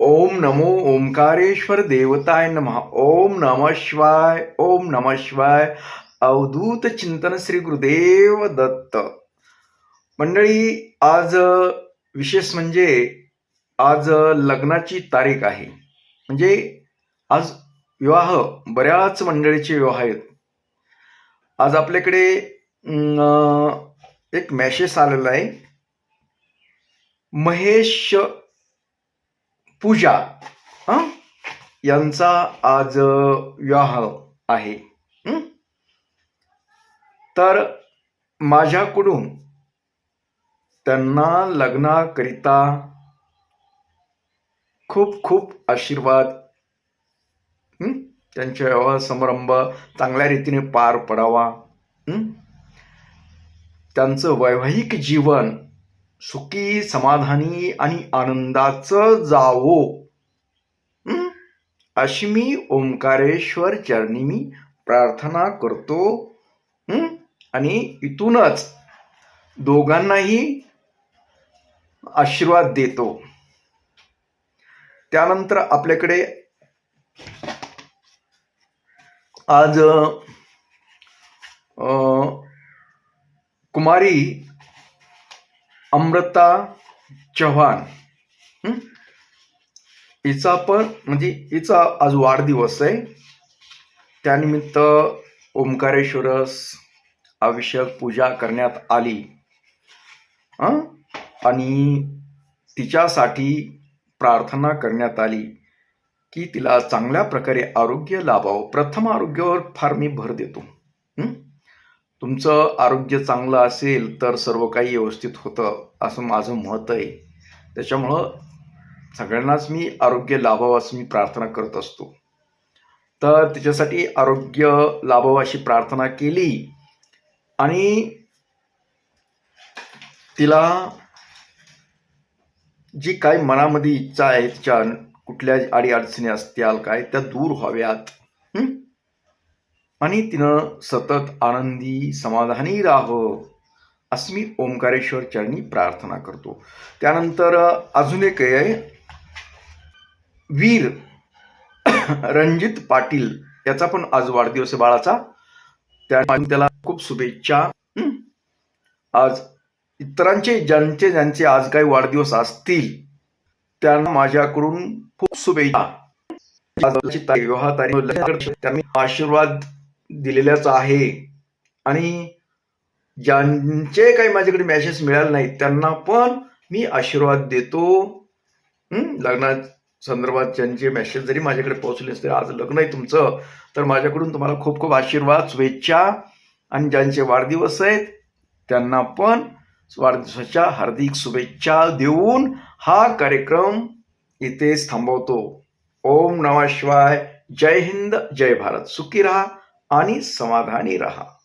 ओम नमो ओंकारेश्वर देवताय नमः। ओम नम शिवाय ओम नम शिवाय। अवधूत चिंतन श्री गुरुदेव दत्त। मंडळी आज विशेष म्हणजे आज लग्नाची तारीख आहे. म्हणजे आज विवाह बऱ्याच मंडळीचे विवाह आहेत. आज आपल्याकडे एक मॅसेज आलेला आहे. महेश पूजा यांचा आज विवाह आहे. तर माझ्याकडून त्यांना लग्नाकरिता खूप खूप आशीर्वाद त्यांच्या विवाह समारंभ चांगल्या रीतीने पार पडावा त्यांचं वैवाहिक जीवन सुखी समाधानी आणि आनंदाचं जावो. अशी मी ओंकारेश्वर चरणी मी प्रार्थना करतो. आणि इथूनच दोघांनाही आशीर्वाद देतो. त्यानंतर आपल्याकडे आज कुमारी अमृता चव्हाण. हिचा पण म्हणजे हिचा आज वाढदिवस आहे. त्यानिमित्त ओंकारेश्वरस अभिषेक पूजा करण्यात आली. आणि तिच्यासाठी प्रार्थना करण्यात आली की तिला चांगल्या प्रकारे आरोग्य लाभावं. प्रथम आरोग्यावर फार मी भर देतो. तुमचं आरोग्य चांगलं असेल तर सर्व काही व्यवस्थित होतं असं माझं मत आहे. त्याच्यामुळं सगळ्यांनाच मी आरोग्य लाभावं असं मी प्रार्थना करत असतो. तर त्याच्यासाठी आरोग्य लाभावं अशी प्रार्थना केली आणि तिला जी काही मनामध्ये इच्छा आहे तिच्या कुठल्या अडीअडचणी असत्याल काय त्या दूर व्हाव्यात. आणि तिनं सतत आनंदी समाधानी राहावं असं मी ओंकारेश्वर चरणी प्रार्थना करतो. त्यानंतर अजून एक आहे. वीर रणजित पाटील याचा पण आज वाढदिवस आहे बाळाचा. त्या त्याला खूप शुभेच्छा. आज इतरांचे ज्यांचे ज्यांचे आज काही वाढदिवस असतील त्यांना माझ्याकडून खूप शुभेच्छा. विवाह तारीख त्यांनी आशीर्वाद दिलेलाच आहे. आणि ज्यांचे काही माझ्याकडे मॅसेज मिळाले नाहीत त्यांना पण मी आशीर्वाद देतो. लग्ना संदर्भात ज्यांचे मॅसेज जरी माझ्याकडे पोहोचले असते आज लग्न आहे तुमचं तर माझ्याकडून तुम्हाला खूप खूप आशीर्वाद शुभेच्छा. आणि ज्यांचे वाढदिवस आहेत त्यांना पण वाढदिवसाच्या हार्दिक शुभेच्छा देऊन हा कार्यक्रम इथेच थांबवतो. ओम नमः शिवाय. जय हिंद जय भारत. सुखी राहा. आणि समाधानी रहा.